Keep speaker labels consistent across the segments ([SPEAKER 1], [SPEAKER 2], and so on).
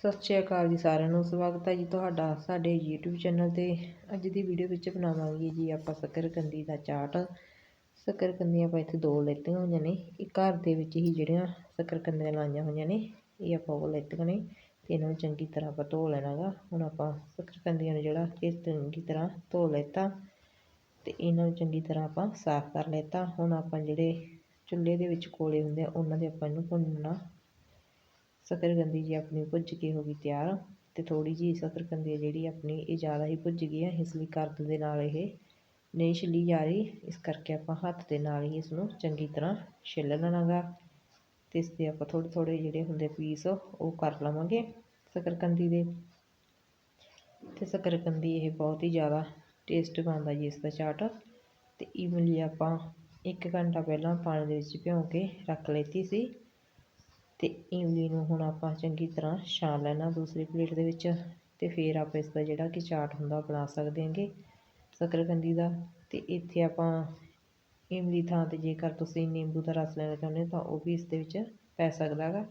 [SPEAKER 1] ਸਤਿ ਸ਼੍ਰੀ ਅਕਾਲ ਜੀ ਸਾਰਿਆਂ ਨੂੰ, ਸਵਾਗਤ ਹੈ ਜੀ ਤੁਹਾਡਾ ਸਾਡੇ YouTube ਚੈਨਲ ਤੇ। ਅੱਜ ਦੀ ਵੀਡੀਓ ਵਿੱਚ ਬਣਾਵਾਂਗੇ ਜੀ ਆਪਾਂ ਸ਼ੱਕਰਕੰਦੀ ਦਾ ਚਾਟ। ਸ਼ੱਕਰਕੰਦੀਆਂ ਆਪਾਂ ਇੱਥੇ ਦੋ ਲੈਤੀਆਂ ਹੋਈਆਂ ਨੇ ਇਹ ਘਰ ਦੇ ਵਿੱਚ ਹੀ ਜਿਹੜੀਆਂ ਸ਼ੱਕਰਕੰਦੀਆਂ ਲਾਈਆਂ ਹੋਈਆਂ ਨੇ, ਇਹ ਆਪਾਂ ਉਹ ਲੈਤੀਆਂ ਨੇ ਤੇ ਇਹਨਾਂ ਨੂੰ ਚੰਗੀ ਤਰ੍ਹਾਂ ਆਪਾਂ ਧੋ ਲੈਣਾਗਾ। ਹੁਣ ਆਪਾਂ ਸ਼ੱਕਰਕੰਦੀਆਂ ਨੂੰ ਜਿਹੜਾ ਇਸ ਚੰਗੀ ਤਰ੍ਹਾਂ ਧੋ ਲੈਤਾ ਤੇ ਇਹਨਾਂ ਨੂੰ ਚੰਗੀ ਤਰ੍ਹਾਂ ਆਪਾਂ ਸਾਫ਼ ਕਰ ਲੈਤਾ। ਹੁਣ ਆਪਾਂ ਜਿਹੜੇ ਚੁੱਲ੍ਹੇ ਦੇ ਵਿੱਚ ਕੋਲੇ ਹੁੰਦੇ ਆ, ਉਹਨਾਂ ਦੇ ਆਪਾਂ ਇਹਨੂੰ ਭੁੰਨਣਾ ਸ਼ੱਕਰਕੰਦੀ ਜੀ ਆਪਣੀ ਭੁੱਜ ਕੇ ਹੋ ਗਈ ਤਿਆਰ ਤੇ ਥੋੜੀ ਜੀ ਸ਼ੱਕਰਕੰਦੀ ਜਿਹੜੀ ਆਪਣੀ ਇਹ ਜ਼ਿਆਦਾ ਹੀ ਭੁੱਜ ਗਈ ਹੈ, ਇਸ ਲਈ ਕਰਦ ਦੇ ਨਾਲ ਇਹ ਨਹੀਂ ਛਿੱਲੀ ਜਾ ਰਹੀ, ਇਸ ਕਰਕੇ ਆਪਾਂ ਹੱਥ ਦੇ ਨਾਲ ਹੀ ਇਸ ਨੂੰ ਚੰਗੀ ਤਰ੍ਹਾਂ ਛਿੱਲ ਲੈਣਾਗਾ ਤੇ ਇਸ ਦੇ ਆਪਾਂ ਥੋੜ੍ਹੇ ਥੋੜ੍ਹੇ ਜਿਹੜੇ ਹੁੰਦੇ ਪੀਸ ਉਹ ਕਰ ਲਵਾਂਗੇ ਸਕਰਕੰਦੀ ਦੇ। ਅਤੇ ਸ਼ਕਰਕੰਦੀ ਇਹ ਬਹੁਤ ਹੀ ਜ਼ਿਆਦਾ ਟੇਸਟ ਬਣਦਾ ਜੀ ਇਸ ਦਾ ਚਾਟ ਤੇ ਇਮਲੀ ਆਪਾਂ ਇੱਕ ਘੰਟਾ ਪਹਿਲਾਂ ਪਾਣੀ ਦੇ ਵਿੱਚ ਭਿਉਂ ਕੇ ਰੱਖ ਲਈਤੀ ਸੀ। ਅਤੇ ਇਮਲੀ ਨੂੰ ਹੁਣ ਆਪਾਂ ਚੰਗੀ ਤਰ੍ਹਾਂ ਛਾਣ ਲੈਣਾ ਦੂਸਰੀ ਪਲੇਟ ਦੇ ਵਿੱਚ ਅਤੇ ਫਿਰ ਆਪਾਂ ਇਸ ਦਾ ਜਿਹੜਾ ਕਿ ਚਾਟ ਹੁੰਦਾ ਬਣਾ ਸਕਦੇ ਹਾਂਗੇ ਸ਼ਕਰਕੰਦੀ ਦਾ। ਅਤੇ ਇੱਥੇ ਆਪਾਂ ਇਮਲੀ ਥਾਂ ਤੇ ਜੇਕਰ ਤੁਸੀਂ ਨਿੰਬੂ ਦਾ ਰਸ ਲੈਣਾ ਚਾਹੁੰਦੇ ਹੋ ਤਾਂ ਉਹ ਵੀ ਇਸ ਦੇ ਵਿੱਚ ਪੈ ਸਕਦਾ ਹੈਗਾ।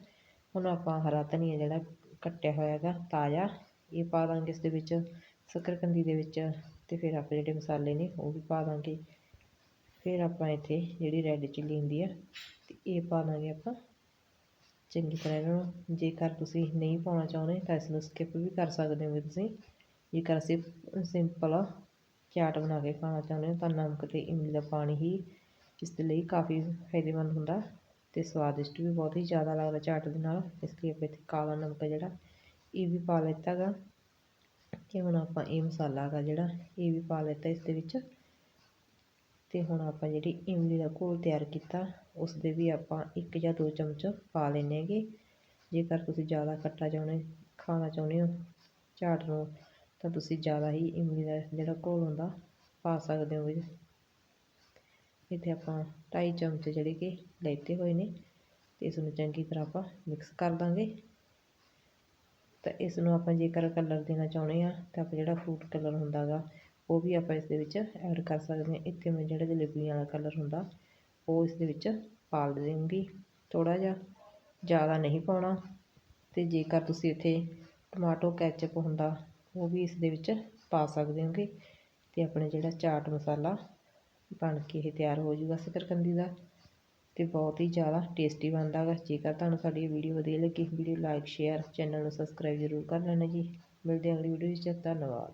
[SPEAKER 1] ਹੁਣ ਆਪਾਂ ਹਰਾ ਧਨੀਆ ਜਿਹੜਾ ਕੱਟਿਆ ਹੋਇਆ ਹੈਗਾ, ਤਾਜ਼ਾ, ਇਹ ਪਾ ਦਾਂਗੇ ਇਸ ਦੇ ਵਿੱਚ ਸ਼ੱਕਰਕੰਦੀ ਦੇ ਵਿੱਚ ਅਤੇ ਫਿਰ ਆਪਾਂ ਜਿਹੜੇ ਮਸਾਲੇ ਨੇ ਉਹ ਵੀ ਪਾ ਦਾਂਗੇ। ਫਿਰ ਆਪਾਂ ਇੱਥੇ ਜਿਹੜੀ ਰੈੱਡ ਚਿੱਲੀ ਹੁੰਦੀ ਆ, ਤੇ ਇਹ ਪਾ ਦਾਂਗੇ ਆਪਾਂ ਚੰਗੀ ਤਰ੍ਹਾਂ ਇਹਨਾਂ ਨੂੰ ਜੇਕਰ ਤੁਸੀਂ ਨਹੀਂ ਪਾਉਣਾ ਚਾਹੁੰਦੇ, ਤਾਂ ਇਸ ਨੂੰ ਸਕਿਪ ਵੀ ਕਰ ਸਕਦੇ ਹੋ ਤੁਸੀਂ। ਜੇਕਰ ਅਸੀਂ ਸਿੰਪਲ ਚਾਟ ਬਣਾ ਕੇ ਖਾਣਾ ਚਾਹੁੰਦੇ ਹੋ, ਤਾਂ ਨਮਕ ਅਤੇ ਇਮਲੀ ਦਾ ਪਾਣੀ ਹੀ ਇਸ ਦੇ ਲਈ ਕਾਫੀ ਫਾਇਦੇਮੰਦ ਹੁੰਦਾ ਅਤੇ ਸਵਾਦਿਸ਼ਟ ਵੀ ਬਹੁਤ ਹੀ ਜ਼ਿਆਦਾ ਲੱਗਦਾ ਚਾਟ ਦੇ ਨਾਲ। ਇਸ ਲਈ ਆਪਾਂ ਇੱਥੇ ਕਾਲਾ ਨਮਕ ਜਿਹੜਾ, ਇਹ ਵੀ ਪਾ ਲਿੱਤਾ ਗਾ। ਅਤੇ ਹੁਣ ਆਪਾਂ ਇਹ ਮਸਾਲਾ ਹੈਗਾ ਜਿਹੜਾ, ਇਹ ਵੀ ਪਾ ਲਿੱਤਾ ਇਸ ਦੇ ਵਿੱਚ। ਅਤੇ ਹੁਣ ਆਪਾਂ ਜਿਹੜੀ ਇਮਲੀ ਦਾ ਘੋਲ ਤਿਆਰ ਕੀਤਾ ਉਸ ਦੇ ਵੀ ਆਪਾਂ ਇੱਕ ਜਾਂ ਦੋ ਚਮਚ ਪਾ ਲੈਂਦੇ ਹੈਗੇ। ਜੇਕਰ ਤੁਸੀਂ ਜ਼ਿਆਦਾ ਖੱਟਾ ਚਾਹੁੰਦੇ, ਖਾਣਾ ਚਾਹੁੰਦੇ ਹੋ ਚਾਟ ਨੂੰ ਤਾਂ ਤੁਸੀਂ ਜ਼ਿਆਦਾ ਹੀ ਇਮਲੀ ਦਾ ਜਿਹੜਾ ਘੋਲ ਹੁੰਦਾ, ਪਾ ਸਕਦੇ ਹੋ ਵਿੱਚ ਇੱਥੇ ਆਪਾਂ ਢਾਈ ਚਮਚ ਜਿਹੜੇ ਕਿ ਲੈਤੇ ਹੋਏ ਨੇ, ਤੇ ਇਸ ਨੂੰ ਚੰਗੀ ਤਰ੍ਹਾਂ ਆਪਾਂ ਮਿਕਸ ਕਰ ਦਾਂਗੇ। ਤਾਂ ਇਸ ਨੂੰ ਆਪਾਂ ਜੇਕਰ ਕਲਰ ਦੇਣਾ ਚਾਹੁੰਦੇ ਆ ਤਾਂ ਆਪਾਂ ਜਿਹੜਾ ਫਰੂਟ ਕਲਰ ਹੁੰਦਾ ਗਾ ਉਹ ਵੀ ਆਪਾਂ ਇਸ ਦੇ ਵਿੱਚ ਐਡ ਕਰ ਸਕਦੇ ਹਾਂ। ਇੱਥੇ ਮੈਂ ਜਿਹੜਾ ਜਲੇਬੀਆਂ ਵਾਲਾ ਕਲਰ ਹੁੰਦਾ, ਉਹ ਇਸ ਦੇ ਵਿੱਚ ਪਾ ਦੇਵਾਂਗੀ। ਥੋੜ੍ਹਾ ਜਿਹਾ ਜ਼ਿਆਦਾ ਨਹੀਂ ਪਾਉਣਾ। ਤੇ ਜੇਕਰ ਤੁਸੀਂ ਇੱਥੇ ਟਮਾਟੋ ਕੈਚਅਪ ਹੁੰਦਾ, ਉਹ ਵੀ ਇਸ ਦੇ ਵਿੱਚ ਪਾ ਸਕਦੇ ਹੋਗੇ। ਤੇ ਆਪਣੇ ਜਿਹੜਾ ਚਾਟ ਮਸਾਲਾ ਬਣ ਕੇ ਇਹ ਤਿਆਰ ਹੋ ਜੂਗਾ ਸ਼ੱਕਰਕੰਦੀ ਦਾ। ਤੇ ਬਹੁਤ ਹੀ ਜ਼ਿਆਦਾ ਟੇਸਟੀ ਬਣਦਾ ਗਾ। ਜੇਕਰ ਤੁਹਾਨੂੰ ਸਾਡੀ ਇਹ ਵੀਡੀਓ ਵਧੀਆ ਲੱਗੀ, ਵੀਡੀਓ ਲਾਈਕ ਸ਼ੇਅਰ ਚੈਨਲ ਨੂੰ ਸਬਸਕ੍ਰਾਈਬ ਜ਼ਰੂਰ ਕਰ ਲੈਣਾ ਜੀ। ਮਿਲਦੇ ਹਾਂ ਅਗਲੀ ਵੀਡੀਓ ਵਿੱਚ। ਧੰਨਵਾਦ।